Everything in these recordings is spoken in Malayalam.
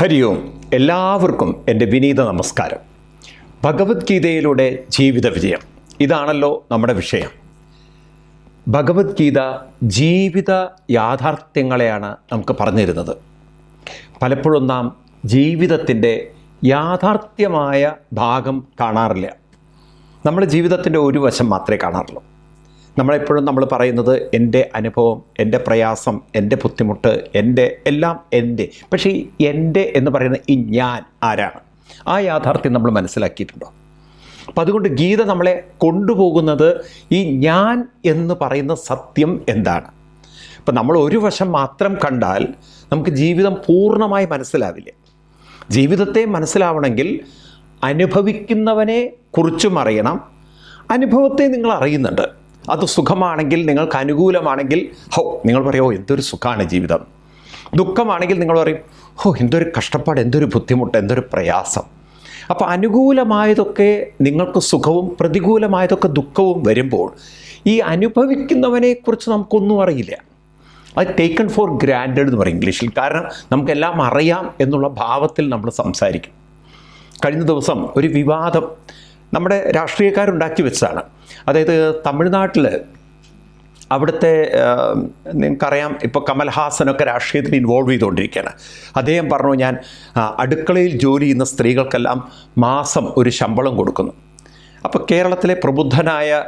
ഹരി ഓം എല്ലാവർക്കും എന്റെ വിനീത നമസ്കാരം. ഭഗവത്ഗീതയിലൂടെ ജീവിത വിജയം. ഇതാണല്ലോ നമ്മുടെ വിഷയം. ഭഗവത്ഗീത ജീവിത യാഥാർത്ഥ്യങ്ങളെയാണ് നമുക്ക് പറഞ്ഞു തരുന്നത് പലപ്പോഴും നാം ജീവിതത്തിന്റെ യാഥാർത്ഥ്യമായ ഭാഗം കാണാറില്ല. നമ്മുടെ ജീവിതത്തിന്റെ ഒരു വശം മാത്രമേ കാണാറുള്ളൂ. നമ്മളെപ്പോഴും നമ്മൾ പറയുന്നത് എന്റെ അനുഭവം എന്റെ പ്രയാസം എന്റെ ബുദ്ധിമുട്ട് എന്റെ എല്ലാം എന്റെ. പക്ഷേ ഈ എന്റെ എന്ന് പറയുന്ന ഈ ഞാൻ ആരാണ്? ആ യാഥാർത്ഥ്യം നമ്മൾ മനസ്സിലാക്കിയിട്ടുണ്ടോ? അപ്പം അതുകൊണ്ട് ഗീത നമ്മളെ കൊണ്ടുപോകുന്നത് ഈ ഞാൻ എന്ന് പറയുന്ന സത്യം എന്താണ്? അപ്പം നമ്മൾ ഒരു വശം മാത്രം കണ്ടാൽ നമുക്ക് ജീവിതം പൂർണമായി മനസ്സിലാവില്ല? ജീവിതത്തെ മനസ്സിലാവണമെങ്കിൽ അനുഭവിക്കുന്നവനെ കുറിച്ചും അറിയണം. അനുഭവത്തെ നിങ്ങൾ അറിയുന്നുണ്ട്. അത് സുഖമാണെങ്കിൽ നിങ്ങൾക്ക് അനുകൂലമാണെങ്കിൽ ഹോ നിങ്ങൾ പറയോ എന്തൊരു സുഖമാണ് ജീവിതം. ദുഃഖമാണെങ്കിൽ നിങ്ങൾ പറയും ഹോ എന്തൊരു കഷ്ടപ്പാട് എന്തൊരു ബുദ്ധിമുട്ട് എന്തൊരു പ്രയാസം. അപ്പോൾ അനുകൂലമായതൊക്കെ നിങ്ങൾക്ക് സുഖവും പ്രതികൂലമായതൊക്കെ ദുഃഖവും വരുമ്പോൾ ഈ അനുഭവിക്കുന്നവനെക്കുറിച്ച് നമുക്കൊന്നും അറിയില്ല. അത് ടേക്കൺ ഫോർ ഗ്രാൻഡഡ് എന്ന് പറയും ഇംഗ്ലീഷിൽ. കാരണം നമുക്കെല്ലാം അറിയാം എന്നുള്ള ഭാവത്തിൽ നമ്മൾ സംസാരിക്കും. കഴിഞ്ഞ ദിവസം ഒരു വിവാദം നമ്മുടെ രാഷ്ട്രീയക്കാരുണ്ടാക്കി വെച്ചതാണ്. അതായത് തമിഴ്നാട്ടിൽ അവിടുത്തെ നിങ്ങൾക്കറിയാം ഇപ്പോൾ കമൽഹാസനൊക്കെ രാഷ്ട്രീയത്തിൽ ഇൻവോൾവ് ചെയ്തുകൊണ്ടിരിക്കുകയാണ്. അദ്ദേഹം പറഞ്ഞു ഞാൻ അടുക്കളയിൽ ജോലി ചെയ്യുന്ന സ്ത്രീകൾക്കെല്ലാം മാസം ഒരു ശമ്പളം കൊടുക്കുന്നു. അപ്പോൾ കേരളത്തിലെ പ്രബുദ്ധനായ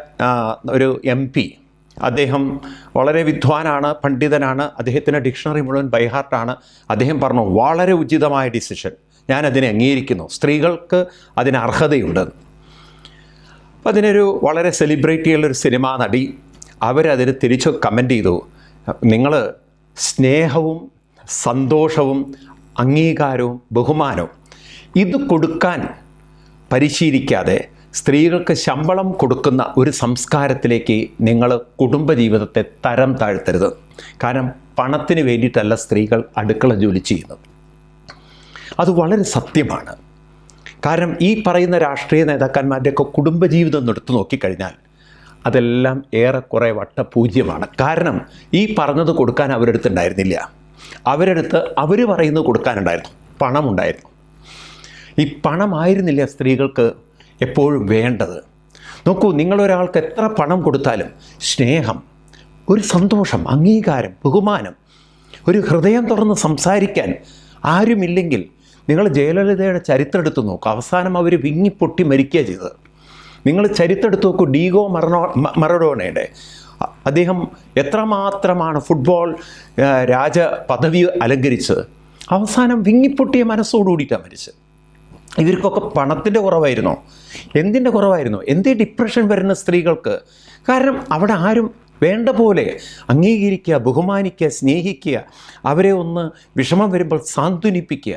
ഒരു എം പി അദ്ദേഹം വളരെ വിദ്വാനാണ് പണ്ഡിതനാണ് അദ്ദേഹത്തിന്റെ ഡിക്ഷണറി മുഴുവൻ ബൈഹാർട്ടാണ് അദ്ദേഹം പറഞ്ഞു വളരെ ഉചിതമായ ഡിസിഷൻ ഞാൻ അതിനെ അംഗീകരിക്കുന്നു. സ്ത്രീകൾക്ക് അതിന് അർഹതയുണ്ട്. അപ്പം അതിനൊരു വളരെ സെലിബ്രേറ്റ് ചെയ്യുള്ളൊരു സിനിമാ നടി അവരതിന് തിരിച്ചു കമന്റ് ചെയ്തു. നിങ്ങൾ സ്നേഹവും സന്തോഷവും അംഗീകാരവും ബഹുമാനവും ഇത് കൊടുക്കാൻ പരിശീലിക്കാതെ സ്ത്രീകൾക്ക് ശമ്പളം കൊടുക്കുന്ന ഒരു സംസ്കാരത്തിലേക്ക് നിങ്ങൾ കുടുംബജീവിതത്തെ തരം താഴ്ത്തരുത്. കാരണം പണത്തിന് വേണ്ടിയിട്ടല്ല സ്ത്രീകൾ അടുക്കള ജോലി ചെയ്യുന്നത്. അത് വളരെ സത്യമാണ്. കാരണം ഈ പറയുന്ന രാഷ്ട്രീയ നേതാക്കന്മാരുടെയൊക്കെ കുടുംബജീവിതം ഒന്ന് എടുത്തു നോക്കിക്കഴിഞ്ഞാൽ അതെല്ലാം ഏറെക്കുറെ വട്ടപൂജ്യമാണ്. കാരണം ഈ പറഞ്ഞത് കൊടുക്കാൻ അവരെടുത്ത് ഉണ്ടായിരുന്നില്ല. അവരെടുത്ത് അവർ പറയുന്നത് കൊടുക്കാനുണ്ടായിരുന്നു. പണമുണ്ടായിരുന്നു. ഈ പണമായിരുന്നില്ല സ്ത്രീകൾക്ക് എപ്പോഴും വേണ്ടത്. നോക്കൂ നിങ്ങളൊരാൾക്ക് എത്ര പണം കൊടുത്താലും സ്നേഹം ഒരു സന്തോഷം അംഗീകാരം ബഹുമാനം ഒരു ഹൃദയം തുറന്ന് സംസാരിക്കാൻ ആരുമില്ലെങ്കിൽ നിങ്ങൾ ജയലളിതയുടെ ചരിത്രം എടുത്ത് നോക്കുക അവസാനം അവർ വിങ്ങിപ്പൊട്ടി മരിക്കുക ചെയ്തത്. നിങ്ങൾ ചരിത്രം എടുത്ത് നോക്കൂ ഡീഗോ മറണോ മറഡോണയുടെ. അദ്ദേഹം എത്രമാത്രമാണ് ഫുട്ബോൾ രാജ പദവി അലങ്കരിച്ചത്? അവസാനം വിങ്ങിപ്പൊട്ടിയ മനസ്സോടുകൂടിയിട്ടാണ് മരിച്ചത്. ഇവർക്കൊക്കെ പണത്തിന്റെ കുറവായിരുന്നോ. എന്തിന്റെ കുറവായിരുന്നോ? എന്തേ ഡിപ്രഷൻ വരുന്ന സ്ത്രീകൾക്ക്? കാരണം അവിടെ ആരും വേണ്ട പോലെ അംഗീകരിക്കുക ബഹുമാനിക്കുക സ്നേഹിക്കുക അവരെ ഒന്ന് വിഷമം വരുമ്പോൾ സാന്ത്വനിപ്പിക്കുക.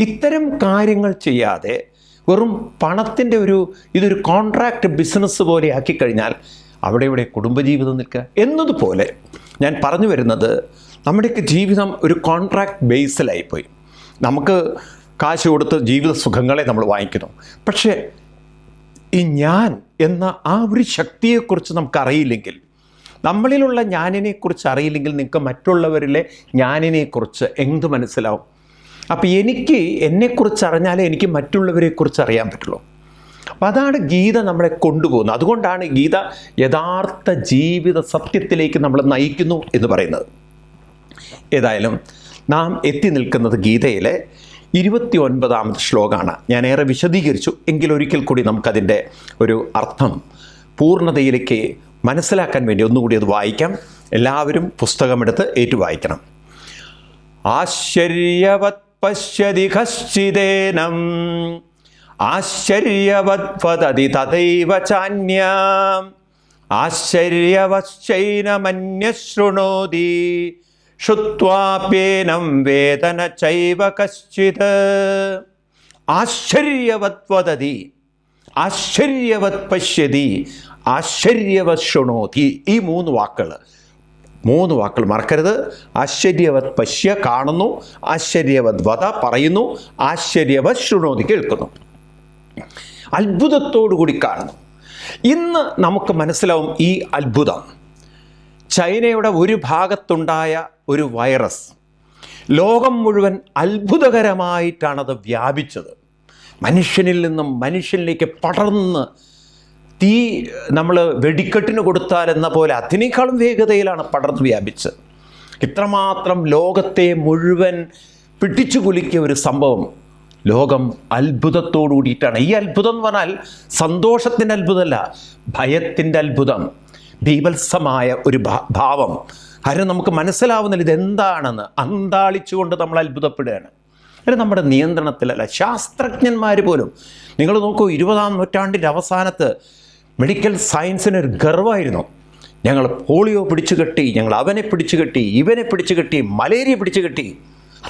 ഇത്തരം കാര്യങ്ങൾ ചെയ്യാതെ വെറും പണത്തിന്റെ ഒരു ഇതൊരു കോൺട്രാക്റ്റ് ബിസിനസ് പോലെ ആക്കിക്കഴിഞ്ഞാൽ അവിടെ ഇവിടെ കുടുംബജീവിതം നിൽക്കുക എന്നതുപോലെ ഞാൻ പറഞ്ഞു വരുന്നത് നമ്മുടെയൊക്കെ ജീവിതം ഒരു കോൺട്രാക്ട് ബേസിലായിപ്പോയി നമുക്ക് കാശ് കൊടുത്ത് ജീവിത സുഖങ്ങളെ നമ്മൾ വാങ്ങിക്കുന്നു. പക്ഷേ ഈ ഞാൻ എന്ന ആ ഒരു ശക്തിയെക്കുറിച്ച് നമുക്കറിയില്ലെങ്കിൽ നമ്മളിലുള്ള ഞാനിനെക്കുറിച്ച് അറിയില്ലെങ്കിൽ നിങ്ങൾക്ക് മറ്റുള്ളവരിലെ ഞാനിനെക്കുറിച്ച് എന്ത് മനസ്സിലാവും? അപ്പോൾ എനിക്ക് എന്നെക്കുറിച്ച് അറിഞ്ഞാലേ എനിക്ക് മറ്റുള്ളവരെക്കുറിച്ച് അറിയാൻ പറ്റുള്ളൂ. അപ്പോൾ അതാണ് ഗീത നമ്മളെ കൊണ്ടുപോകുന്നത്. അതുകൊണ്ടാണ് ഗീത യഥാർത്ഥ ജീവിത സത്യത്തിലേക്ക് നമ്മളെ നയിക്കുന്നു എന്ന് പറയുന്നത്. ഏതായാലും നാം എത്തി നിൽക്കുന്നത് ഗീതയിലെ ഇരുപത്തി ഒൻപതാമത് ശ്ലോകമാണ്. ഞാൻ ഏറെ വിശദീകരിച്ചു. എങ്കിലൊരിക്കൽ കൂടി നമുക്കതിന്റെ ഒരു അർത്ഥം പൂർണതയിലേക്ക് മനസ്സിലാക്കാൻ വേണ്ടി ഒന്നുകൂടി അത് വായിക്കാം. എല്ലാവരും പുസ്തകമെടുത്ത് ഏറ്റുവായിക്കണം. ആശ്ചര്യവത് പശ്യതി കശ്ചിദേനം ആശ്ചര്യവത്വതതി തഥൈവ ചാന്യാം ആശ്ചര്യവശ്ചൈനമന്യശൃണോതി ശ്രുത്വാപ്യേനം വേദന ചൈവ കശ്ചിത് ആശ്ചര്യവത്വതതി ആശ്ചര്യവത് പശ്യതി ആശ്ചര്യവത് ശൃണോതി ഈ മൂന്ന് വാക്കുകൾ മൂന്ന് വാക്കുകൾ മറക്കരുത്. ആശ്ചര്യവത് പശ്യ കാണുന്നു. ആശ്ചര്യവത് വധ പറയുന്നു. ആശ്ചര്യവത് ശൃണോതി കേൾക്കുന്നു. അത്ഭുതത്തോടു കൂടി കാണുന്നു. ഇന്ന് നമുക്ക് മനസ്സിലാവും ഈ അത്ഭുതം. ചൈനയുടെ ഒരു ഭാഗത്തുണ്ടായ ഒരു വൈറസ് ലോകം മുഴുവൻ അത്ഭുതകരമായിട്ടാണത് വ്യാപിച്ചത്. മനുഷ്യനിൽ നിന്നും മനുഷ്യനിലേക്ക് പടർന്ന് തീ നമ്മൾ വെടിക്കെട്ടിന് കൊടുത്താൽ എന്ന പോലെ അതിനേക്കാളും വേഗതയിലാണ് പടർന്നു വ്യാപിച്ചത്. ഇത്രമാത്രം ലോകത്തെ മുഴുവൻ പിടിച്ചു കുലുക്കിയ ഒരു സംഭവം. ലോകം അത്ഭുതത്തോടു കൂടിയിട്ടാണ്. ഈ അത്ഭുതം എന്ന് പറഞ്ഞാൽ സന്തോഷത്തിന്റെ അത്ഭുതമല്ല ഭയത്തിന്റെ അത്ഭുതം. ബീഭത്സമായ ഒരു ഭാവം. കാരണം നമുക്ക് മനസ്സിലാവുന്നില്ല ഇതെന്താണെന്ന് അന്താളിച്ചുകൊണ്ട് നമ്മൾ അത്ഭുതപ്പെടുകയാണ്. അത് നമ്മുടെ നിയന്ത്രണത്തിലല്ല ശാസ്ത്രജ്ഞന്മാർ പോലും. നിങ്ങൾ നോക്കൂ ഇരുപതാം നൂറ്റാണ്ടിന്റെ അവസാനത്ത് മെഡിക്കൽ സയൻസിന് ഒരു ഗർവമായിരുന്നു ഞങ്ങൾ പോളിയോ പിടിച്ചു കെട്ടി ഞങ്ങൾ അവനെ പിടിച്ചു കെട്ടി ഇവനെ പിടിച്ചു കെട്ടി മലേറിയ പിടിച്ചു കെട്ടി.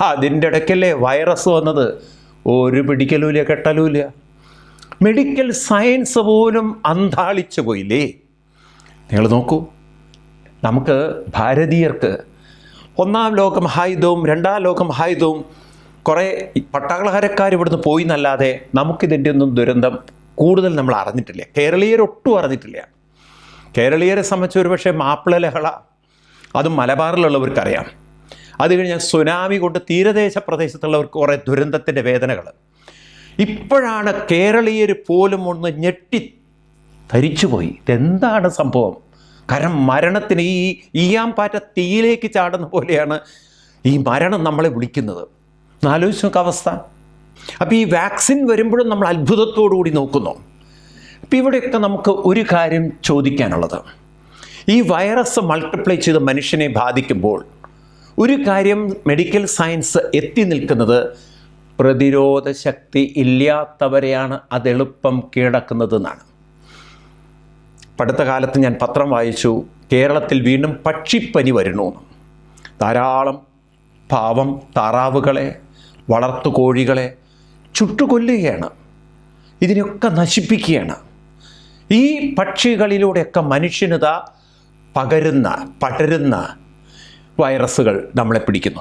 അതിന്റെ ഇടയ്ക്കല്ലേ വൈറസ് വന്നത്? ഒരു പിടിക്കലൂല കെട്ടലൂല മെഡിക്കൽ സയൻസ് പോലും അന്താളിച്ചു പോയില്ലേ? നിങ്ങൾ നോക്കൂ. നമുക്ക് ഭാരതീയർക്ക് ഒന്നാം ലോക മഹായുദ്ധവും രണ്ടാം ലോക മഹായുദ്ധവും കുറേ പട്ടാളക്കാരക്കാർ ഇവിടുന്ന് പോയി എന്നല്ലാതെ നമുക്കിതിന്റെ ഒന്നും ദുരന്തം കൂടുതൽ നമ്മൾ അറിഞ്ഞിട്ടില്ല. കേരളീയർ ഒട്ടും അറിഞ്ഞിട്ടില്ല. കേരളീയരെ സംബന്ധിച്ച് ഒരു പക്ഷേ മാപ്പിള ലഹള അതും മലബാറിലുള്ളവർക്കറിയാം. അത് കഴിഞ്ഞാൽ സുനാമി കൊണ്ട് തീരദേശ പ്രദേശത്തുള്ളവർക്ക് കുറേ ദുരന്തത്തിന്റെ വേദനകൾ ഇപ്പോഴാണ് കേരളീയർ പോലും ഒന്ന് ഞെട്ടി ധരിച്ചുപോയി ഇതെന്താണ് സംഭവം? കാരണം മരണത്തിന് ഈ ഈയാമ്പാറ്റ തീയിലേക്ക് ചാടുന്ന പോലെയാണ് ഈ മരണം നമ്മളെ വിളിക്കുന്നത്. ആലോചിച്ച് നോക്കുക അവസ്ഥ. അപ്പോൾ ഈ വാക്സിൻ വരുമ്പോഴും നമ്മൾ അത്ഭുതത്തോടു കൂടി നോക്കുന്നു. അപ്പോൾ ഇവിടെയൊക്കെ നമുക്ക് ഒരു കാര്യം ചോദിക്കാനുള്ളത്. ഈ വൈറസ് മൾട്ടിപ്ലൈ ചെയ്ത് മനുഷ്യനെ ബാധിക്കുമ്പോൾ ഒരു കാര്യം മെഡിക്കൽ സയൻസ് എത്തി നിൽക്കുന്നത് പ്രതിരോധ ശക്തി ഇല്ലാത്തവരെയാണ് അതെളുപ്പം കീഴടക്കുന്നതെന്നാണ്. അടുത്ത കാലത്ത് ഞാൻ പത്രം വായിച്ചു കേരളത്തിൽ വീണ്ടും പക്ഷിപ്പനി വരുന്നു. ധാരാളം പാവം താറാവുകളെ വളർത്തു കോഴികളെ ചുട്ടുകൊല്ലുകയാണ്. ഇതിനെയൊക്കെ നശിപ്പിക്കുകയാണ്. ഈ പക്ഷികളിലൂടെയൊക്കെ മനുഷ്യനത പകരുന്ന പടരുന്ന വൈറസുകൾ നമ്മളെ പിടിക്കുന്നു.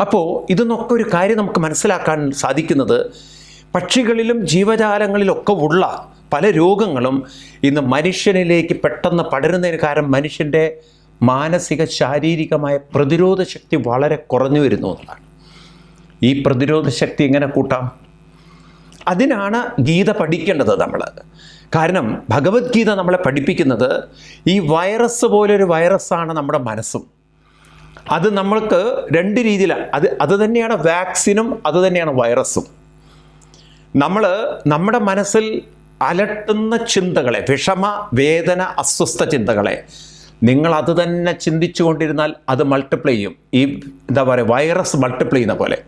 അപ്പോൾ ഇതെന്നൊക്കെ ഒരു കാര്യം നമുക്ക് മനസ്സിലാക്കാൻ സാധിക്കുന്നത് പക്ഷികളിലും ജീവജാലങ്ങളിലൊക്കെ ഉള്ള പല രോഗങ്ങളും ഇന്ന് മനുഷ്യനിലേക്ക് പെട്ടെന്ന് പടരുന്നതിന് കാരണം മനുഷ്യന്റെ മാനസിക ശാരീരികമായ പ്രതിരോധ ശക്തി വളരെ കുറഞ്ഞു വരുന്നു എന്നുള്ളതാണ്. ഈ പ്രതിരോധ ശക്തി എങ്ങനെ കൂട്ടാം? അതിനാണ് ഗീത പഠിക്കേണ്ടത് നമ്മൾ. കാരണം ഭഗവത്ഗീത നമ്മളെ പഠിപ്പിക്കുന്നത് ഈ വൈറസ് പോലൊരു വൈറസാണ് നമ്മുടെ മനസ്സും. അത് നമ്മൾക്ക് രണ്ട് രീതിയിലാണ് അത് അത് തന്നെയാണ് വാക്സിനും അത് തന്നെയാണ് വൈറസും. നമ്മൾ നമ്മുടെ മനസ്സിൽ അലട്ടുന്ന ചിന്തകളെ വിഷമ വേദന അസ്വസ്ഥ ചിന്തകളെ നിങ്ങൾ അത് തന്നെ ചിന്തിച്ചു കൊണ്ടിരുന്നാൽ അത് മൾട്ടിപ്ലൈ ചെയ്യും. ഈ എന്താ പറയുക വൈറസ് മൾട്ടിപ്ലൈ ചെയ്യുന്ന പോലെ.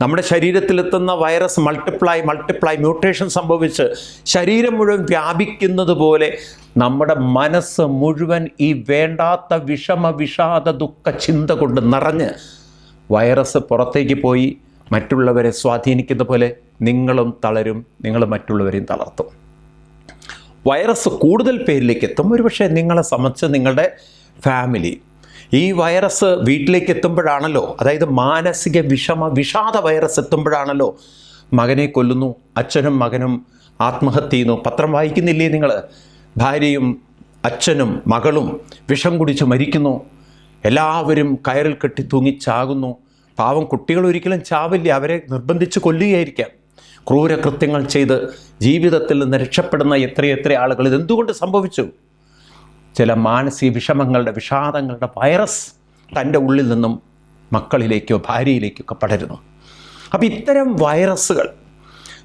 നമ്മുടെ ശരീരത്തിലെത്തുന്ന വൈറസ് മൾട്ടിപ്ലൈ മൾട്ടിപ്ലൈ മ്യൂട്ടേഷൻ സംഭവിച്ച് ശരീരം മുഴുവൻ വ്യാപിക്കുന്നത് പോലെ നമ്മുടെ മനസ്സ് മുഴുവൻ ഈ വേണ്ടാത്ത വിഷമ വിഷാദ ദുഃഖ ചിന്ത കൊണ്ട് നിറഞ്ഞ് വൈറസ് പുറത്തേക്ക് പോയി മറ്റുള്ളവരെ സ്വാധീനിക്കുന്ന പോലെ നിങ്ങളും തളരും നിങ്ങൾ മറ്റുള്ളവരെയും തളർത്തും. വൈറസ് കൂടുതൽ പേരിലേക്ക് എത്തും. ഒരുപക്ഷെ നിങ്ങളെ സംബന്ധിച്ച് നിങ്ങളുടെ ഫാമിലി ഈ വൈറസ് വീട്ടിലേക്ക് എത്തുമ്പോഴാണല്ലോ അതായത് മാനസിക വിഷമ വിഷാദ വൈറസ് എത്തുമ്പോഴാണല്ലോ മകനെ കൊല്ലുന്നു അച്ഛനും മകനും ആത്മഹത്യ ചെയ്യുന്നു. പത്രം വായിക്കുന്നില്ലേ നിങ്ങൾ ഭാര്യയും അച്ഛനും മകളും വിഷം കുടിച്ച് മരിക്കുന്നു. എല്ലാവരും കയറിൽ കെട്ടി തൂങ്ങി ചാകുന്നു പാവം കുട്ടികൾ ഒരിക്കലും ചാവില്ല അവരെ നിർബന്ധിച്ച് കൊല്ലുകയായിരിക്കാം. ക്രൂരകൃത്യങ്ങൾ ചെയ്ത് ജീവിതത്തിൽ നിന്ന് രക്ഷപ്പെടുന്ന എത്രയെത്ര ആളുകൾ ഇതെന്തുകൊണ്ട് സംഭവിച്ചു? ചില മാനസിക വിഷമങ്ങളുടെ വിഷാദങ്ങളുടെ വൈറസ് തന്റെ ഉള്ളിൽ നിന്നും മക്കളിലേക്കോ ഭാര്യയിലേക്കോ ഒക്കെ പടരുന്നു. അപ്പോൾ ഇത്തരം വൈറസുകൾ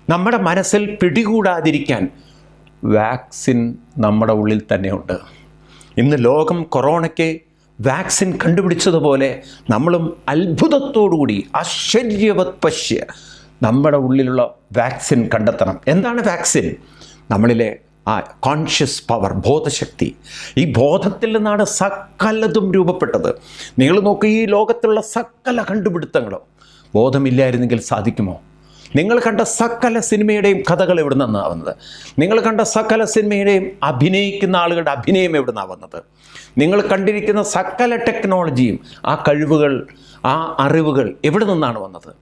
നമ്മുടെ മനസ്സിൽ പിടികൂടാതിരിക്കാൻ വാക്സിൻ നമ്മുടെ ഉള്ളിൽ തന്നെയുണ്ട്. ഇന്ന് ലോകം കൊറോണയ്ക്ക് വാക്സിൻ കണ്ടുപിടിച്ചതുപോലെ നമ്മളും അത്ഭുതത്തോടുകൂടി ആശ്ചര്യവത് പശ്യ നമ്മുടെ ഉള്ളിലുള്ള വാക്സിൻ കണ്ടെത്തണം. എന്താണ് വാക്സിൻ നമ്മളിലെ ആ കോൺഷ്യസ് പവർ ബോധശക്തി. ഈ ബോധത്തിൽ നിന്നാണ് സകലതും രൂപപ്പെട്ടത്. നിങ്ങൾ നോക്കുക ഈ ലോകത്തുള്ള സകല കണ്ടുപിടുത്തങ്ങളും ബോധമില്ലായിരുന്നെങ്കിൽ സാധിക്കുമോ? നിങ്ങൾ കണ്ട സകല സിനിമയുടെയും കഥകൾ എവിടെ നിന്നാണ് വന്നത്? നിങ്ങൾ കണ്ട സകല സിനിമയുടെയും അഭിനയിക്കുന്ന ആളുകളുടെ അഭിനയം എവിടെ നിന്നാണ് വന്നത്? നിങ്ങൾ കണ്ടിരിക്കുന്ന സകല ടെക്നോളജിയും ആ കഴിവുകൾ ആ അറിവുകൾ എവിടെ നിന്നാണ് വന്നത്?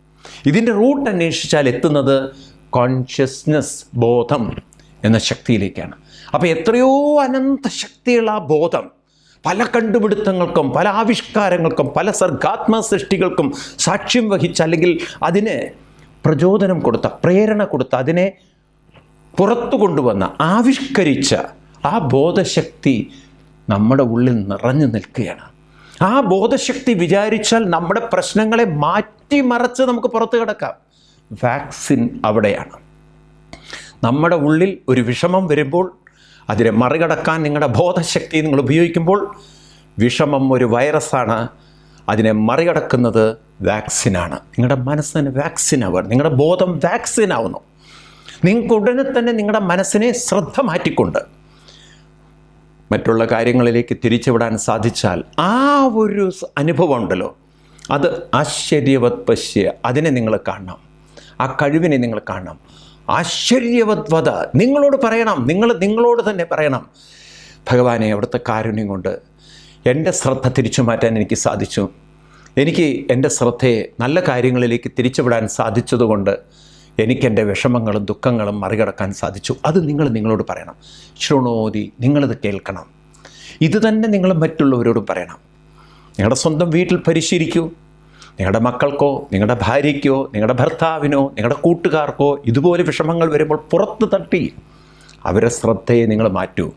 ഇതിന്റെ റൂട്ട് അന്വേഷിച്ചാൽ എത്തുന്നത് കോൺഷ്യസ്നസ് ബോധം. എന്ന ശക്തിയിലേക്കാണ്. അപ്പോൾ എത്രയോ അനന്ത ശക്തിയുള്ള ആ ബോധം പല കണ്ടുപിടുത്തങ്ങൾക്കും പല ആവിഷ്കാരങ്ങൾക്കും പല സർഗാത്മ സൃഷ്ടികൾക്കും സാക്ഷ്യം വഹിച്ച അല്ലെങ്കിൽ അതിന് പ്രചോദനം കൊടുത്ത പ്രേരണ കൊടുത്ത അതിനെ പുറത്തു കൊണ്ടുവന്ന ആവിഷ്കരിച്ച ആ ബോധശക്തി നമ്മുടെ ഉള്ളിൽ നിറഞ്ഞു നിൽക്കുകയാണ്. ആ ബോധശക്തി വിചാരിച്ചാൽ നമ്മുടെ പ്രശ്നങ്ങളെ മാറ്റിമറച്ച് നമുക്ക് പുറത്ത് കിടക്കാം. വാക്സിൻ അവിടെയാണ്. നമ്മുടെ ഉള്ളിൽ ഒരു വിഷമം വരുമ്പോൾ അതിനെ മറികടക്കാൻ നിങ്ങളുടെ ബോധശക്തി നിങ്ങൾ ഉപയോഗിക്കുമ്പോൾ വിഷമം ഒരു വൈറസാണ്. അതിനെ മറികടക്കുന്നത് വാക്സിനാണ്. നിങ്ങളുടെ മനസ്സിന് വാക്സിൻ ആവുക. നിങ്ങളുടെ ബോധം വാക്സിൻ ആവുന്നു. നിങ്ങൾക്ക് ഉടനെ തന്നെ നിങ്ങളുടെ മനസ്സിനെ ശ്രദ്ധ മാറ്റിക്കൊണ്ട് മറ്റുള്ള കാര്യങ്ങളിലേക്ക് തിരിച്ചുവിടാൻ സാധിച്ചാൽ ആ ഒരു അനുഭവം ഉണ്ടല്ലോ. അത് ആശ്ചര്യവത് പശ്യ അതിനെ നിങ്ങൾ കാണണം. ആ കഴിവിനെ നിങ്ങൾ കാണണം. ആശ്ചര്യവത് വധ നിങ്ങളോട് പറയണം. നിങ്ങൾ നിങ്ങളോട് തന്നെ പറയണം. ഭഗവാനെ അവിടുത്തെ കാരുണ്യം കൊണ്ട് എന്റെ ശ്രദ്ധ തിരിച്ചു മാറ്റാൻ എനിക്ക് സാധിച്ചു. എനിക്ക് എന്റെ ശ്രദ്ധയെ നല്ല കാര്യങ്ങളിലേക്ക് തിരിച്ചുവിടാൻ സാധിച്ചതുകൊണ്ട് എനിക്കെന്റെ വിഷമങ്ങളും ദുഃഖങ്ങളും മറികടക്കാൻ സാധിച്ചു. അത് നിങ്ങൾ നിങ്ങളോട് പറയണം. ശൃണോതി നിങ്ങളത് കേൾക്കണം. ഇത് തന്നെ നിങ്ങൾ മറ്റുള്ളവരോട് പറയണം. നിങ്ങളുടെ സ്വന്തം വീട്ടിൽ പരിശീലിക്കൂ. നിങ്ങളുടെ മക്കൾക്കോ നിങ്ങളുടെ ഭാര്യയ്ക്കോ നിങ്ങളുടെ ഭർത്താവിനോ നിങ്ങളുടെ കൂട്ടുകാർക്കോ ഇതുപോലെ വിഷമങ്ങൾ വരുമ്പോൾ പുറത്ത് തട്ടി അവരെ ശ്രദ്ധയെ നിങ്ങൾ മാറ്റൂ.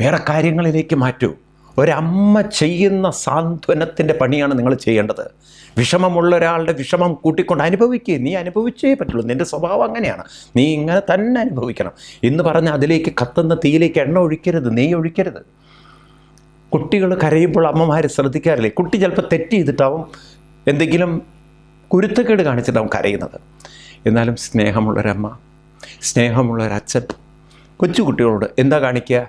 വേറെ കാര്യങ്ങളിലേക്ക് മാറ്റൂ. ഒരമ്മ ചെയ്യുന്ന സാന്ത്വനത്തിന്റെ പണിയാണ് നിങ്ങൾ ചെയ്യേണ്ടത്. വിഷമമുള്ള ഒരാളുടെ വിഷമം കൂട്ടിക്കൊണ്ട് അനുഭവിക്കുക നീ അനുഭവിച്ചേ പറ്റുള്ളൂ. നിന്റെ സ്വഭാവം അങ്ങനെയാണ്. നീ ഇങ്ങനെ തന്നെ അനുഭവിക്കണം. എന്ന് പറഞ്ഞ് അതിലേക്ക് കത്തുന്ന തീയിലേക്ക് എണ്ണ ഒഴിക്കരുത്. നെയ്യ് ഒഴിക്കരുത്. കുട്ടികൾ കരയുമ്പോൾ അമ്മമാർ ശ്രദ്ധിക്കാറില്ലേ? കുട്ടി ചിലപ്പോൾ തെറ്റ് ചെയ്തിട്ടാവും എന്തെങ്കിലും കുരുത്തക്കേട് കാണിച്ചിട്ടാവും കരയുന്നത്. എന്നാലും സ്നേഹമുള്ളൊരമ്മ സ്നേഹമുള്ളൊരച്ഛൻ കൊച്ചു കുട്ടികളോട് എന്താ കാണിക്കുക?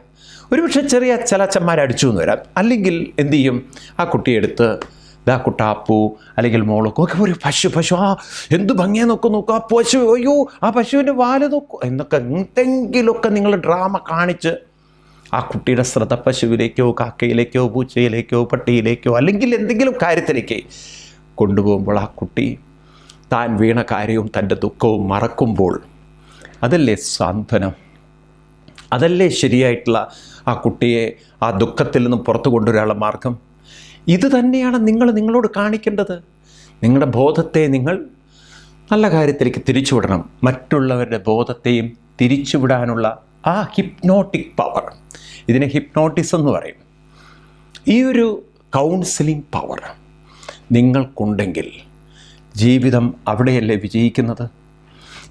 ഒരുപക്ഷെ ചെറിയ ചില അച്ഛന്മാർ അടിച്ചു എന്ന് വരാം. അല്ലെങ്കിൽ എന്തു ചെയ്യും? ആ കുട്ടിയെടുത്ത് ദാ കുട്ടാപ്പു അല്ലെങ്കിൽ മോളൊക്കെ ഒക്കെ ഒരു പശു പശു ആ എന്ത് ഭംഗിയാ നോക്കും നോക്കും ആ പശു അയ്യോ ആ പശുവിന്റെ വാൽ നോക്കൂ. എന്നൊക്കെ എന്തെങ്കിലുമൊക്കെ നിങ്ങൾ ഡ്രാമ കാണിച്ച് ആ കുട്ടിയുടെ ശ്രദ്ധ പശുവിലേക്കോ കാക്കയിലേക്കോ പൂച്ചയിലേക്കോ പട്ടിയിലേക്കോ അല്ലെങ്കിൽ എന്തെങ്കിലും കാര്യത്തിലേക്ക് കൊണ്ടുപോകുമ്പോൾ ആ കുട്ടി താൻ വീണ കാര്യവും തന്റെ ദുഃഖവും മറക്കുമ്പോൾ അതല്ലേ സാന്ത്വനം? അതല്ലേ ശരിയായിട്ടുള്ള ആ കുട്ടിയെ ആ ദുഃഖത്തിൽ നിന്നും പുറത്തു കൊണ്ടുവരാനുള്ള മാർഗം? ഇത് തന്നെയാണ് നിങ്ങൾ നിങ്ങളോട് കാണിക്കേണ്ടത്. നിങ്ങളുടെ ബോധത്തെ നിങ്ങൾ നല്ല കാര്യത്തിലേക്ക് തിരിച്ചുവിടണം. മറ്റുള്ളവരുടെ ബോധത്തെയും തിരിച്ചുവിടാനുള്ള ആ ഹിപ്നോട്ടിക് പവർ. ഇതിനെ ഹിപ്നോട്ടിസം എന്ന് പറയും. ഈ ഒരു കൗൺസിലിംഗ് പവർ. നിങ്ങൾക്കുണ്ടെങ്കിൽ ജീവിതം അവിടെയല്ലേ വിജയിക്കുന്നത്?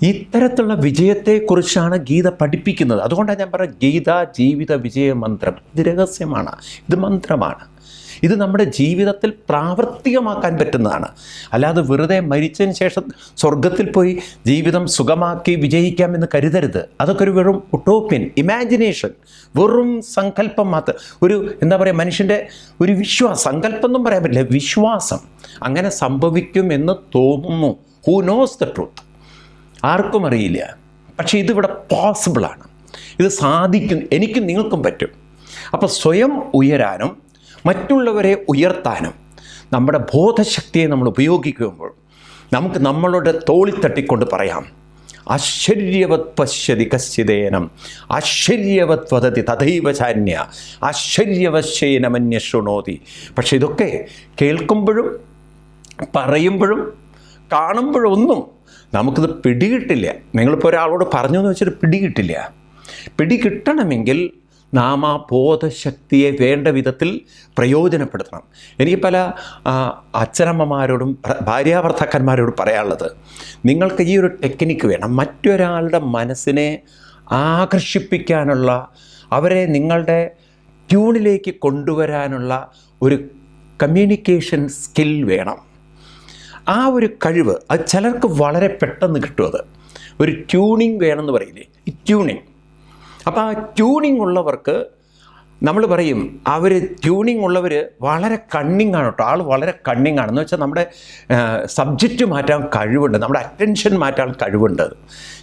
ഇത്തരത്തിലുള്ള വിജയത്തെക്കുറിച്ചാണ് ഗീത പഠിപ്പിക്കുന്നത്. അതുകൊണ്ടാണ് ഞാൻ പറഞ്ഞ ഗീത ജീവിത വിജയ മന്ത്രം. ഇത് രഹസ്യമാണ്. ഇത് മന്ത്രമാണ്. ഇത് നമ്മുടെ ജീവിതത്തിൽ പ്രാവർത്തികമാക്കാൻ പറ്റുന്നതാണ്. അല്ലാതെ വെറുതെ മരിച്ചതിന് ശേഷം സ്വർഗത്തിൽ പോയി ജീവിതം സുഖമാക്കി വിജയിക്കാമെന്ന് കരുതരുത്. അതൊക്കെ ഒരു വെറും ഉട്ടോപ്യൻ ഇമാജിനേഷൻ വെറും സങ്കല്പം മാത്രം. ഒരു എന്താ പറയുക മനുഷ്യന്റെ ഒരു വിശ്വാസം സങ്കല്പം എന്നും പറയാൻ പറ്റില്ല വിശ്വാസം. അങ്ങനെ സംഭവിക്കും എന്ന് തോന്നുന്നു. ഹൂ നോസ് ദ ട്രൂത്ത് ആർക്കും അറിയില്ല. പക്ഷേ ഇതിവിടെ പോസിബിളാണ് ഇത് സാധിക്കും എനിക്കും നിങ്ങൾക്കും പറ്റും. അപ്പോൾ സ്വയം ഉയരാനും മറ്റുള്ളവരെ ഉയർത്താനും നമ്മുടെ ബോധശക്തിയെ നമ്മൾ ഉപയോഗിക്കുമ്പോൾ നമുക്ക് നമ്മളുടെ തോളിത്തട്ടിക്കൊണ്ട് പറയാം. ആശ്ചര്യവത് പശ്യതി കശ്ചിതേനം ആശ്ചര്യവത് വദതി തഥൈവ ചാന്യ ആശ്ചര്യവശ്യേനമന്യ ശൃണോതി പക്ഷെ ഇതൊക്കെ കേൾക്കുമ്പോഴും പറയുമ്പോഴും കാണുമ്പോഴൊന്നും നമുക്കിത് പിടികിട്ടില്ല. നിങ്ങളിപ്പോൾ ഒരാളോട് പറഞ്ഞു എന്ന് വെച്ചിട്ട് പിടികിട്ടില്ല. പിടികിട്ടണമെങ്കിൽ നാം ആ ബോധശക്തിയെ വേണ്ട വിധത്തിൽ പ്രയോജനപ്പെടുത്തണം. എനിക്ക് പല അച്ഛനമ്മമാരോടും ഭാര്യാഭർത്താക്കന്മാരോടും പറയാനുള്ളത്. നിങ്ങൾക്ക് ഈ ഒരു ടെക്നിക്ക് വേണം. മറ്റൊരാളുടെ മനസ്സിനെ ആകർഷിപ്പിക്കാനുള്ള അവരെ നിങ്ങളുടെ ട്യൂണിലേക്ക് കൊണ്ടുവരാനുള്ള ഒരു കമ്മ്യൂണിക്കേഷൻ സ്കിൽ വേണം. ആ ഒരു കഴിവ് അത് ചിലർക്ക് വളരെ പെട്ടെന്ന് കിട്ടും അത് ഒരു ട്യൂണിങ് വേണമെന്ന് പറയില്ലേ? ഈ ട്യൂണിങ് അപ്പോൾ ആ ട്യൂണിങ് ഉള്ളവർക്ക് നമ്മൾ പറയും അവർ ട്യൂണിങ് ഉള്ളവർ വളരെ കണ്ണിങ് ആണ് കേട്ടോ. ആൾ വളരെ കണ്ണിങ് ആണ് എന്ന് വെച്ചാൽ നമ്മുടെ സബ്ജക്റ്റ് മാറ്റാൻ കഴിവുണ്ട്. നമ്മുടെ അറ്റൻഷൻ മാറ്റാൻ കഴിവുണ്ട്.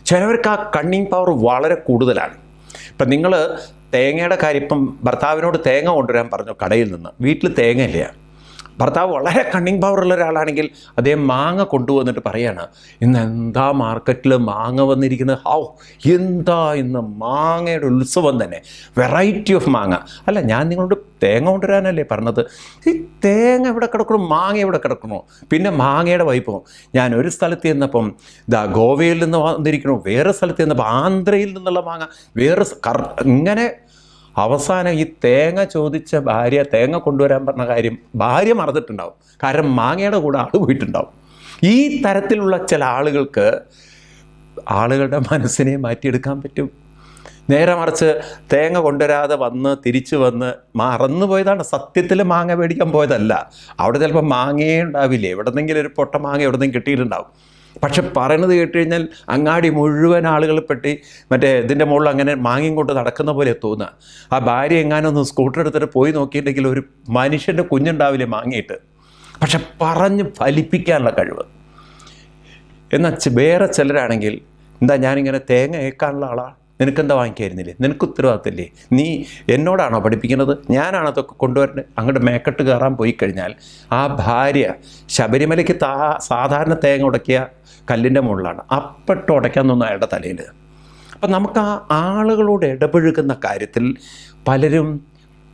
ചിലവർക്ക് ആ കണ്ണിങ് പവർ വളരെ കൂടുതലാണ്. ഇപ്പം നിങ്ങൾ തേങ്ങയുടെ കാര്യം ഇപ്പം ഭർത്താവിനോട് തേങ്ങ കൊണ്ടുവരാൻ പറഞ്ഞു കടയിൽ നിന്ന്. വീട്ടിൽ തേങ്ങയില്ല. ഭർത്താവ് വളരെ കണ്ണിങ് പവറുള്ള ഒരാളാണെങ്കിൽ അദ്ദേഹം മാങ്ങ കൊണ്ടുവന്നിട്ട് പറയാണ് ഇന്ന് എന്താ മാർക്കറ്റിൽ മാങ്ങ വന്നിരിക്കുന്നത്? ഹൗ എന്താ ഇന്ന് മാങ്ങയുടെ ഉത്സവം തന്നെ? വെറൈറ്റി ഓഫ് മാങ്ങ. അല്ല ഞാൻ നിങ്ങളോട് തേങ്ങ കൊണ്ടുവരാനല്ലേ പറഞ്ഞത്? ഈ തേങ്ങ എവിടെ കിടക്കണോ മാങ്ങ എവിടെ കിടക്കണോ പിന്നെ മാങ്ങയുടെ വൈപ്പോ ഞാൻ ഒരു സ്ഥലത്ത് ചെന്നപ്പം ഇതാ ഗോവയിൽ നിന്ന് വന്നിരിക്കണോ വേറെ സ്ഥലത്ത് ചെന്നപ്പോൾ ആന്ധ്രയിൽ നിന്നുള്ള മാങ്ങ വേറെ ഇങ്ങനെ അവസാനം ഈ തേങ്ങ ചോദിച്ച ഭാര്യ തേങ്ങ കൊണ്ടുവരാൻ പറഞ്ഞ കാര്യം ഭാര്യ മറന്നിട്ടുണ്ടാവും. കാരണം മാങ്ങയുടെ കൂടെ ആൾ പോയിട്ടുണ്ടാവും. ഈ തരത്തിലുള്ള ചില ആളുകൾക്ക് ആളുകളുടെ മനസ്സിനെ മാറ്റിയെടുക്കാൻ പറ്റും. നേരെ മറിച്ച് തേങ്ങ കൊണ്ടുവരാതെ വന്ന് തിരിച്ചു വന്ന് മറന്നു പോയതാണ്. സത്യത്തിൽ മാങ്ങ മേടിക്കാൻ പോയതല്ല. അവിടെ ചിലപ്പോൾ മാങ്ങയേ ഉണ്ടാവില്ലേ? എവിടെന്നെങ്കിലും ഒരു പൊട്ട മാങ്ങ എവിടെന്നെങ്കിലും കിട്ടിയിട്ടുണ്ടാവും. പക്ഷെ പറയണത് കേട്ട് കഴിഞ്ഞാൽ അങ്ങാടി മുഴുവൻ ആളുകൾ പെട്ടി മറ്റേ ഇതിന്റെ മുകളിൽ അങ്ങനെ മാങ്ങിയും കൊണ്ട് നടക്കുന്ന പോലെ തോന്നുക ആ ഭാര്യ എങ്ങാനും ഒന്ന് സ്കൂട്ടർ എടുത്തിട്ട് പോയി നോക്കിയിട്ടുണ്ടെങ്കിൽ ഒരു മനുഷ്യന്റെ കുഞ്ഞുണ്ടാവില്ലേ മാങ്ങിയിട്ട്. പക്ഷെ പറഞ്ഞ് ഫലിപ്പിക്കാനുള്ള കഴിവ്. എന്നാൽ വേറെ ചിലരാണെങ്കിൽ എന്താ ഞാനിങ്ങനെ തേങ്ങ ഏക്കാനുള്ള ആളാ? നിനക്കെന്താ വാങ്ങിക്കായിരുന്നില്ലേ? നിനക്ക് ഉത്തരവാദിത്തമില്ലേ? നീ എന്നോടാണോ പഠിപ്പിക്കുന്നത്? ഞാനാണോ അതൊക്കെ കൊണ്ടുവരേണ്ടത് അങ്ങോട്ട് മേക്കെട്ട് കയറാൻ പോയി കഴിഞ്ഞാൽ ആ ഭാര്യ ശബരിമലയ്ക്ക് താ സാധാരണ തേങ്ങ ഉടക്കിയ കല്ലിന്റെ മുകളിലാണ്. അപ്പട്ട് ഉടയ്ക്കാൻ തോന്നുന്നു അയാളുടെ തലയിൽ. അപ്പം നമുക്ക് ആ ആളുകളോട് ഇടപഴകുന്ന കാര്യത്തിൽ പലരും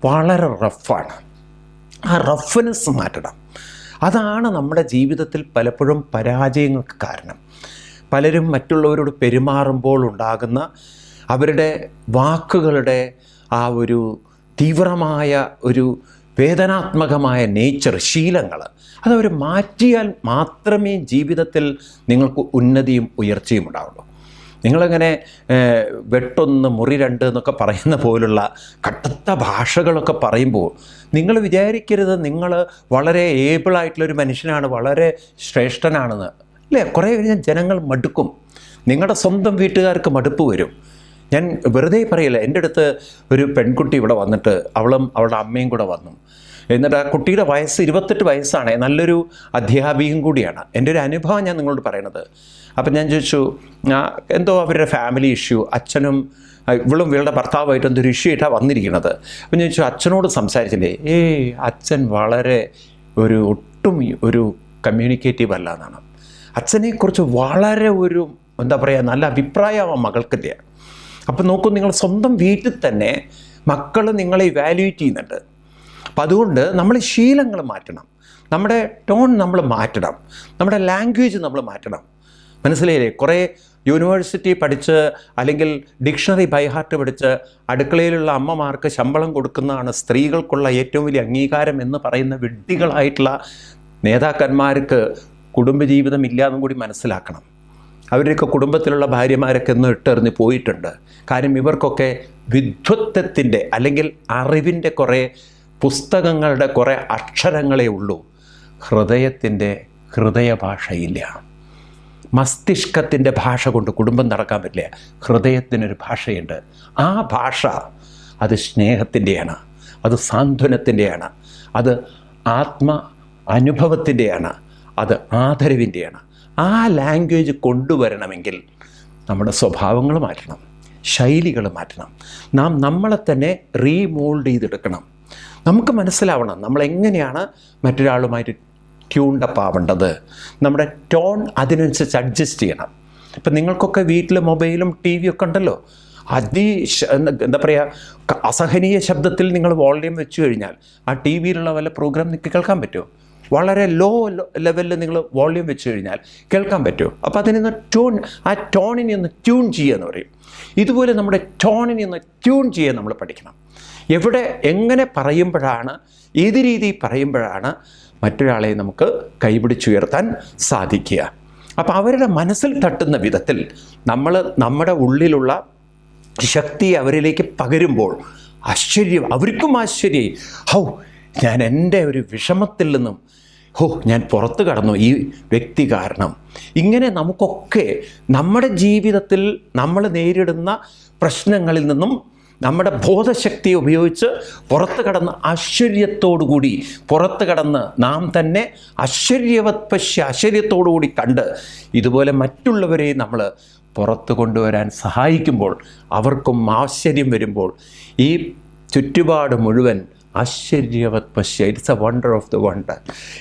വളരെ റഫാണ്. ആ റഫ്നെസ് മാറ്റണം. അതാണ് നമ്മുടെ ജീവിതത്തിൽ പലപ്പോഴും പരാജയങ്ങൾക്ക് കാരണം. പലരും മറ്റുള്ളവരോട് പെരുമാറുമ്പോൾ ഉണ്ടാകുന്ന അവരുടെ വാക്കുകളുടെ ആ ഒരു തീവ്രമായ ഒരു വേദനാത്മകമായ നേച്ചർ ശീലങ്ങൾ അതവർ മാറ്റിയാൽ മാത്രമേ ജീവിതത്തിൽ നിങ്ങൾക്ക് ഉന്നതിയും ഉയർച്ചയും ഉണ്ടാവുള്ളൂ. നിങ്ങളങ്ങനെ വെട്ടൊന്ന് മുറി രണ്ട് എന്നൊക്കെ പറയുന്ന പോലുള്ള കട്ടത്ത ഭാഷകളൊക്കെ പറയുമ്പോൾ നിങ്ങൾ വിചാരിക്കരുത് നിങ്ങൾ വളരെ ഏബിളായിട്ടുള്ളൊരു മനുഷ്യനാണ് വളരെ ശ്രേഷ്ഠനാണെന്ന്. അല്ലേ? കുറേ കഴിഞ്ഞാൽ ജനങ്ങൾ മടുക്കും. നിങ്ങളുടെ സ്വന്തം വീട്ടുകാർക്ക് മടുപ്പ് വരും. ഞാൻ വെറുതെ പറയില്ല എന്റെ അടുത്ത് ഒരു പെൺകുട്ടി ഇവിടെ വന്നിട്ട് അവളും അവളുടെ അമ്മയും കൂടെ വന്നു. എന്നിട്ട് ആ കുട്ടിയുടെ വയസ്സ് ഇരുപത്തെട്ട് വയസ്സാണ് നല്ലൊരു അധ്യാപികയും കൂടിയാണ്. എന്റെ ഒരു അനുഭവം ഞാൻ നിങ്ങളോട് പറയണത്. അപ്പം ഞാൻ ചോദിച്ചു എന്തോ അവരുടെ ഫാമിലി ഇഷ്യൂ അച്ഛനും ഇവളും ഇവളുടെ ഭർത്താവുമായിട്ട് എന്തൊരു ഇഷ്യൂ ആയിട്ടാണ് വന്നിരിക്കുന്നത്. അപ്പം ഞാൻ ചോദിച്ചു അച്ഛനോട് സംസാരിച്ചില്ലേ? ഏയ് അച്ഛൻ വളരെ ഒരു ഒട്ടും ഒരു കമ്മ്യൂണിക്കേറ്റീവ് അല്ല എന്നാണ്. അച്ഛനെക്കുറിച്ച് വളരെ ഒരു എന്താ പറയുക നല്ല അഭിപ്രായം ആ മകൾക്കില്ല. അപ്പം നോക്കൂ നിങ്ങൾ സ്വന്തം വീട്ടിൽ തന്നെ മക്കൾ നിങ്ങളെ ഇവാലുവേറ്റ് ചെയ്യുന്നുണ്ട്. അപ്പം അതുകൊണ്ട് നമ്മൾ ശീലങ്ങൾ മാറ്റണം. നമ്മുടെ ടോൺ നമ്മൾ മാറ്റണം. നമ്മുടെ ലാംഗ്വേജ് നമ്മൾ മാറ്റണം. മനസ്സിലായില്ലേ? കുറേ യൂണിവേഴ്സിറ്റി പഠിച്ച് അല്ലെങ്കിൽ ഡിക്ഷണറി ബൈഹാർട്ട് പഠിച്ച് അടുക്കളയിലുള്ള അമ്മമാർക്ക് ശമ്പളം കൊടുക്കുന്നതാണ് സ്ത്രീകൾക്കുള്ള ഏറ്റവും വലിയ അംഗീകാരം എന്ന് പറയുന്ന വിഡ്ഢികളായിട്ടുള്ള നേതാക്കന്മാർക്ക് കുടുംബജീവിതം ഇല്ലാതും കൂടി മനസ്സിലാക്കണം. അവരുടെയൊക്കെ കുടുംബത്തിലുള്ള ഭാര്യമാരൊക്കെ ഒന്ന് ഇട്ടെറിഞ്ഞ് പോയിട്ടുണ്ട്. കാര്യം ഇവർക്കൊക്കെ വിദ്വത്വത്തിന്റെ അല്ലെങ്കിൽ അറിവിന്റെ കുറേ പുസ്തകങ്ങളുടെ കുറേ അക്ഷരങ്ങളേ ഉള്ളൂ. ഹൃദയത്തിന്റെ ഹൃദയഭാഷയില്ല. മസ്തിഷ്കത്തിന്റെ ഭാഷ കൊണ്ട് കുടുംബം നടക്കാൻ പറ്റില്ല. ഹൃദയത്തിനൊരു ഭാഷയുണ്ട്. ആ ഭാഷ അത് സ്നേഹത്തിന്റെയാണ്. അത് സാന്ത്വനത്തിന്റെയാണ്. അത് ആത്മ അനുഭവത്തിന്റെയാണ്. അത് ആദരവിന്റെയാണ്. ആ ലാംഗ്വേജ് കൊണ്ടുവരണമെങ്കിൽ നമ്മുടെ സ്വഭാവങ്ങൾ മാറ്റണം ശൈലികൾ മാറ്റണം. നാം നമ്മളെ തന്നെ റീമോൾഡ് ചെയ്തെടുക്കണം. നമുക്ക് മനസ്സിലാവണം നമ്മൾ എങ്ങനെയാണ് മറ്റൊരാളുമായിട്ട് ട്യൂണ്ടപ്പ് ആവേണ്ടത്. നമ്മുടെ ടോൺ അതിനനുസരിച്ച് അഡ്ജസ്റ്റ് ചെയ്യണം. ഇപ്പം നിങ്ങൾക്കൊക്കെ വീട്ടിൽ മൊബൈലും ടി ഒക്കെ ഉണ്ടല്ലോ. അതി എന്താ പറയുക അസഹനീയ ശബ്ദത്തിൽ നിങ്ങൾ വോളിയം വെച്ച് കഴിഞ്ഞാൽ ആ ടി വിയിലുള്ള വല്ല പ്രോഗ്രാം നിങ്ങൾക്ക് കേൾക്കാൻ പറ്റുമോ? വളരെ ലോ ലെവലിൽ നിങ്ങൾ വോളിയം വെച്ച് കഴിഞ്ഞാൽ കേൾക്കാൻ പറ്റുമോ? അപ്പോൾ അതിനൊന്ന് ട്യൂൺ ആ ടോണിനെ ഒന്ന് ട്യൂൺ ചെയ്യുക എന്ന് പറയും. ഇതുപോലെ നമ്മുടെ ടോണിനെ ഒന്ന് ട്യൂൺ ചെയ്യാൻ നമ്മൾ പഠിക്കണം. എവിടെ എങ്ങനെ പറയുമ്പോഴാണ് ഏത് രീതിയിൽ പറയുമ്പോഴാണ് മറ്റൊരാളെ നമുക്ക് കൈപിടിച്ചുയർത്താൻ സാധിക്കുക. അപ്പോൾ അവരുടെ മനസ്സിൽ തട്ടുന്ന വിധത്തിൽ നമ്മൾ നമ്മുടെ ഉള്ളിലുള്ള ശക്തി അവരിലേക്ക് പകരുമ്പോൾ ആശ്ചര്യം അവർക്കും ആശ്ചര്യം. ഹൗ ഞാൻ എന്റെ ഒരു വിഷമത്തിൽ നിന്നും ഹോ ഞാൻ പുറത്ത് കടന്നു. ഈ വ്യക്തി കാരണം. ഇങ്ങനെ നമുക്കൊക്കെ നമ്മുടെ ജീവിതത്തിൽ നമ്മൾ നേരിടുന്ന പ്രശ്നങ്ങളിൽ നിന്നും നമ്മുടെ ബോധശക്തിയെ ഉപയോഗിച്ച് പുറത്ത് കടന്ന് ആശ്ചര്യത്തോടുകൂടി പുറത്ത് കടന്ന് നാം തന്നെ ആശ്ചര്യവത് പശ്യ ആശ്ചര്യത്തോടുകൂടി കണ്ട് ഇതുപോലെ മറ്റുള്ളവരെ നമ്മൾ പുറത്ത് കൊണ്ടുവരാൻ സഹായിക്കുമ്പോൾ അവർക്കും ആശ്ചര്യം വരുമ്പോൾ ഈ ചുറ്റുപാട് മുഴുവൻ ആശ്ചര്യവത് പശ്യ it's a wonder of the wonder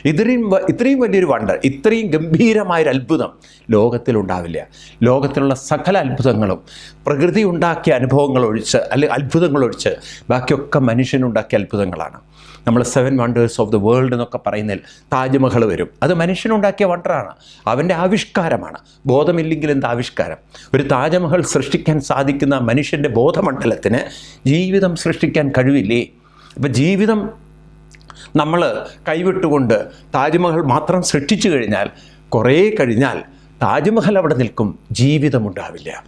ഇത്രയും ഇത്രയും വലിയൊരു വണ്ടർ ഇത്രയും ഗംഭീരമായൊരു അത്ഭുതം ലോകത്തിലുണ്ടാവില്ല. ലോകത്തിലുള്ള സകല അത്ഭുതങ്ങളും പ്രകൃതി ഉണ്ടാക്കിയ അനുഭവങ്ങൾ ഒഴിച്ച് അല്ലെങ്കിൽ അത്ഭുതങ്ങൾ ഒഴിച്ച് ബാക്കിയൊക്കെ മനുഷ്യനുണ്ടാക്കിയ അത്ഭുതങ്ങളാണ്. നമ്മൾ seven wonders of the world എന്നൊക്കെ പറയുന്നതിൽ താജ്മഹൽ വരും. അത് മനുഷ്യനുണ്ടാക്കിയ വണ്ടറാണ് അവന്റെ ആവിഷ്കാരമാണ്. ബോധമില്ലെങ്കിൽ എന്ത് ആവിഷ്കാരം? ഒരു താജ്മഹൽ സൃഷ്ടിക്കാൻ സാധിക്കുന്ന മനുഷ്യന്റെ ബോധമണ്ഡലത്തിന് ജീവിതം സൃഷ്ടിക്കാൻ കഴിവില്ലേ? അപ്പം ജീവിതം നമ്മൾ കൈവിട്ടുകൊണ്ട് താജ്മഹൽ മാത്രം സൃഷ്ടിച്ചു കഴിഞ്ഞാൽ കുറേ കഴിഞ്ഞാൽ താജ്മഹൽ അവിടെ നിൽക്കും ജീവിതമുണ്ടാവില്ല.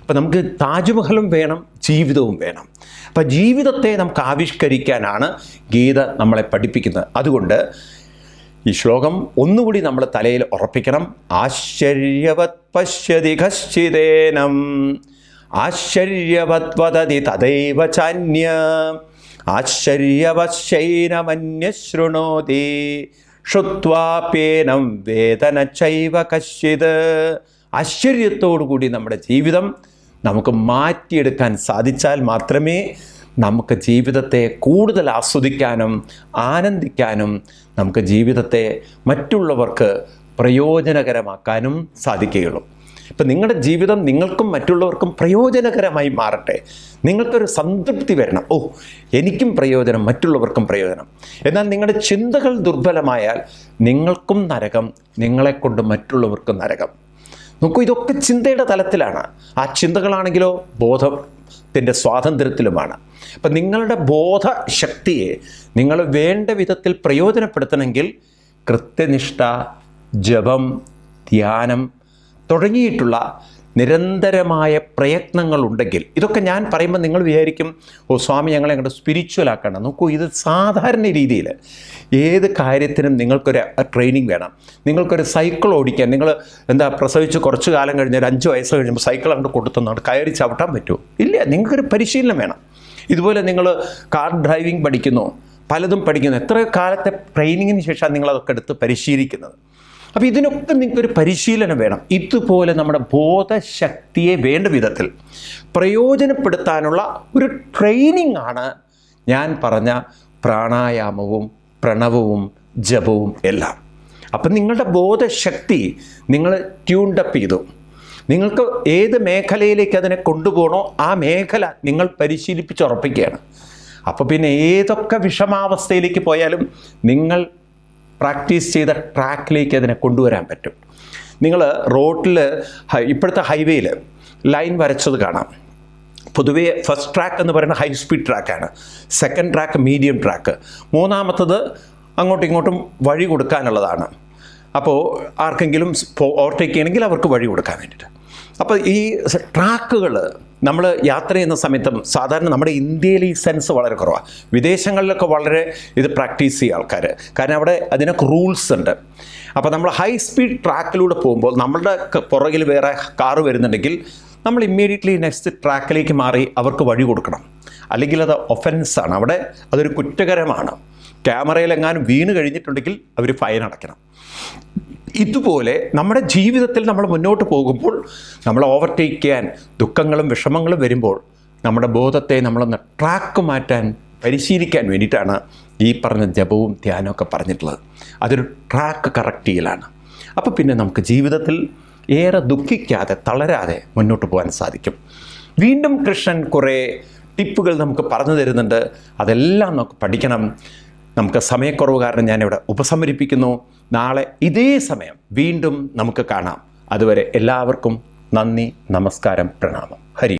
അപ്പം നമുക്ക് താജ്മഹലും വേണം ജീവിതവും വേണം. അപ്പം ജീവിതത്തെ നമുക്ക് ആവിഷ്കരിക്കാനാണ് ഗീത നമ്മളെ പഠിപ്പിക്കുന്നത്. അതുകൊണ്ട് ഈ ശ്ലോകം ഒന്നുകൂടി നമ്മൾ തലയിൽ ഉറപ്പിക്കണം. ആശ്ചര്യവത് പശ്യതി കശ്ചിതേനം. ആശ്ചര്യവത് വദതി തദൈവ ചാന്യ. ആശ്ചര്യവശ്ചൈനമന്യശൃണോതി ശ്രുത്വാപ്യേനം വേദന ചൈവ കശ്ചിത്. ആശ്ചര്യത്തോടുകൂടി നമ്മുടെ ജീവിതം നമുക്ക് മാറ്റിയെടുക്കാൻ സാധിച്ചാൽ മാത്രമേ നമുക്ക് ജീവിതത്തെ കൂടുതൽ ആസ്വദിക്കാനും ആനന്ദിക്കാനും നമുക്ക് ജീവിതത്തെ മറ്റുള്ളവർക്ക് പ്രയോജനകരമാക്കാനും സാധിക്കുകയുള്ളൂ. ഇപ്പം നിങ്ങളുടെ ജീവിതം നിങ്ങൾക്കും മറ്റുള്ളവർക്കും പ്രയോജനകരമായി മാറട്ടെ. നിങ്ങൾക്കൊരു സംതൃപ്തി വരണം. ഓ എനിക്കും പ്രയോജനം മറ്റുള്ളവർക്കും പ്രയോജനം. എന്നാൽ നിങ്ങളുടെ ചിന്തകൾ ദുർബലമായാൽ നിങ്ങൾക്കും നരകം നിങ്ങളെക്കൊണ്ട് മറ്റുള്ളവർക്കും നരകം. നോക്കൂ ഇതൊക്കെ ചിന്തയുടെ തലത്തിലാണ്. ആ ചിന്തകളാണെങ്കിലോ ബോധത്തിന്റെ സ്വാതന്ത്ര്യത്തിലുമാണ്. അപ്പം നിങ്ങളുടെ ബോധശക്തിയെ നിങ്ങൾ വേണ്ട വിധത്തിൽ പ്രയോജനപ്പെടുത്തണമെങ്കിൽ കൃത്യനിഷ്ഠ ജപം ധ്യാനം തുടങ്ങിയിട്ടുള്ള നിരന്തരമായ പ്രയത്നങ്ങളുണ്ടെങ്കിൽ ഇതൊക്കെ ഞാൻ പറയുമ്പോൾ നിങ്ങൾ വിചാരിക്കും ഓ സ്വാമി ഞങ്ങളെ അങ്ങോട്ട് സ്പിരിച്വൽ ആക്കണം നോക്കൂ ഇത് സാധാരണ രീതിയിൽ ഏത് കാര്യത്തിനും നിങ്ങൾക്കൊരു ട്രെയിനിങ് വേണം. നിങ്ങൾക്കൊരു സൈക്കിൾ ഓടിക്കാൻ നിങ്ങൾ എന്താ പ്രസവിച്ച് കുറച്ച് കാലം കഴിഞ്ഞ് ഒരു അഞ്ച് വയസ്സ് കഴിയുമ്പോൾ സൈക്കിൾ അങ്ങോട്ട് കൊടുത്തുന്നുണ്ട് കയറി ചവിട്ടാൻ പറ്റുമോ? ഇല്ല നിങ്ങൾക്കൊരു പരിശീലനം വേണം. ഇതുപോലെ നിങ്ങൾ കാർ ഡ്രൈവിംഗ് പഠിക്കുന്നു പലതും പഠിക്കുന്നു. എത്ര കാലത്തെ ട്രെയിനിങ്ങിന് ശേഷമാണ് നിങ്ങളതൊക്കെ എടുത്ത് പരിശീലിക്കുന്നത്. അപ്പോൾ ഇതിനൊക്കെ നിങ്ങൾക്കൊരു പരിശീലനം വേണം. ഇതുപോലെ നമ്മുടെ ബോധശക്തിയെ വേണ്ട വിധത്തിൽ പ്രയോജനപ്പെടുത്താനുള്ള ഒരു ട്രെയിനിങ് ആണ് ഞാൻ പറഞ്ഞ പ്രാണായാമവും പ്രണവവും ജപവും എല്ലാം. അപ്പം നിങ്ങളുടെ ബോധശക്തി നിങ്ങൾ ട്യൂൺഡപ്പ് ചെയ്തു. നിങ്ങൾക്ക് ഏത് മേഖലയിലേക്ക് അതിനെ കൊണ്ടുപോകണോ ആ മേഖല നിങ്ങൾ പരിശീലിപ്പിച്ചുറപ്പിക്കുകയാണ്. അപ്പോൾ പിന്നെ ഏതൊക്കെ വിഷമാവസ്ഥയിലേക്ക് പോയാലും നിങ്ങൾ പ്രാക്ടീസ് ചെയ്ത ട്രാക്കിലേക്ക് അതിനെ കൊണ്ടുവരാൻ പറ്റും. നിങ്ങൾ റോട്ടിൽ ഇപ്പോഴത്തെ ഹൈവേയിൽ ലൈൻ വരച്ചത് കാണാം. പൊതുവേ ഫസ്റ്റ് ട്രാക്ക് എന്ന് പറയുന്നത് ഹൈ സ്പീഡ് ട്രാക്കാണ് സെക്കൻഡ് ട്രാക്ക് മീഡിയം ട്രാക്ക്. മൂന്നാമത്തത് അങ്ങോട്ടും ഇങ്ങോട്ടും വഴി കൊടുക്കാനുള്ളതാണ്. അപ്പോൾ ആർക്കെങ്കിലും ഓവർടേക്ക് ചെയ്യണമെങ്കിൽ അവർക്ക് വഴി കൊടുക്കാൻ വേണ്ടിയിട്ട്. അപ്പോൾ ഈ ട്രാക്കുകൾ നമ്മൾ യാത്ര ചെയ്യുന്ന സമയത്തും സാധാരണ നമ്മുടെ ഇന്ത്യയിൽ ഈ സെൻസ് വളരെ കുറവാണ് വിദേശങ്ങളിലൊക്കെ വളരെ ഇത് പ്രാക്ടീസ് ചെയ്യുക ആൾക്കാർ കാരണം അവിടെ അതിനൊക്കെ റൂൾസ് ഉണ്ട്. അപ്പോൾ നമ്മൾ ഹൈ സ്പീഡ് ട്രാക്കിലൂടെ പോകുമ്പോൾ നമ്മളുടെ പുറകിൽ വേറെ കാറ് വരുന്നുണ്ടെങ്കിൽ നമ്മൾ ഇമ്മീഡിയറ്റ്ലി നെക്സ്റ്റ് ട്രാക്കിലേക്ക് മാറി അവർക്ക് വഴി കൊടുക്കണം. അല്ലെങ്കിൽ അത് ഒഫൻസാണ് അവിടെ അതൊരു കുറ്റകരമാണ്. ക്യാമറയിലെങ്ങാനും വീണ് കഴിഞ്ഞിട്ടുണ്ടെങ്കിൽ അവർ ഫൈൻ അടയ്ക്കണം. ഇതുപോലെ നമ്മുടെ ജീവിതത്തിൽ നമ്മൾ മുന്നോട്ട് പോകുമ്പോൾ നമ്മൾ ഓവർടേക്ക് ചെയ്യാൻ ദുഃഖങ്ങളും വിഷമങ്ങളും വരുമ്പോൾ നമ്മുടെ ബോധത്തെ നമ്മളൊന്ന് ട്രാക്ക് മാറ്റാൻ പരിശീലിക്കാൻ വേണ്ടിയിട്ടാണ് ഈ പറഞ്ഞ ജപവും ധ്യാനമൊക്കെ പറഞ്ഞിട്ടുള്ളത്. അതൊരു ട്രാക്ക് കറക്റ്റ് ചെയ്യലാണ്. അപ്പോൾ പിന്നെ നമുക്ക് ജീവിതത്തിൽ ഏറെ ദുഃഖിക്കാതെ തളരാതെ മുന്നോട്ട് പോകാൻ സാധിക്കും. വീണ്ടും കൃഷ്ണൻ കുറേ ടിപ്പുകൾ നമുക്ക് പറഞ്ഞു തരുന്നുണ്ട്. അതെല്ലാം നമുക്ക് പഠിക്കണം. നമുക്ക് സമയക്കുറവ് കാരണം ഞാനിവിടെ ഉപസമരിപ്പിക്കുന്നു. നാളെ ഇതേ സമയം വീണ്ടും നമുക്ക് കാണാം. അതുവരെ എല്ലാവർക്കും നന്ദി നമസ്കാരം പ്രണാമം. ഹരി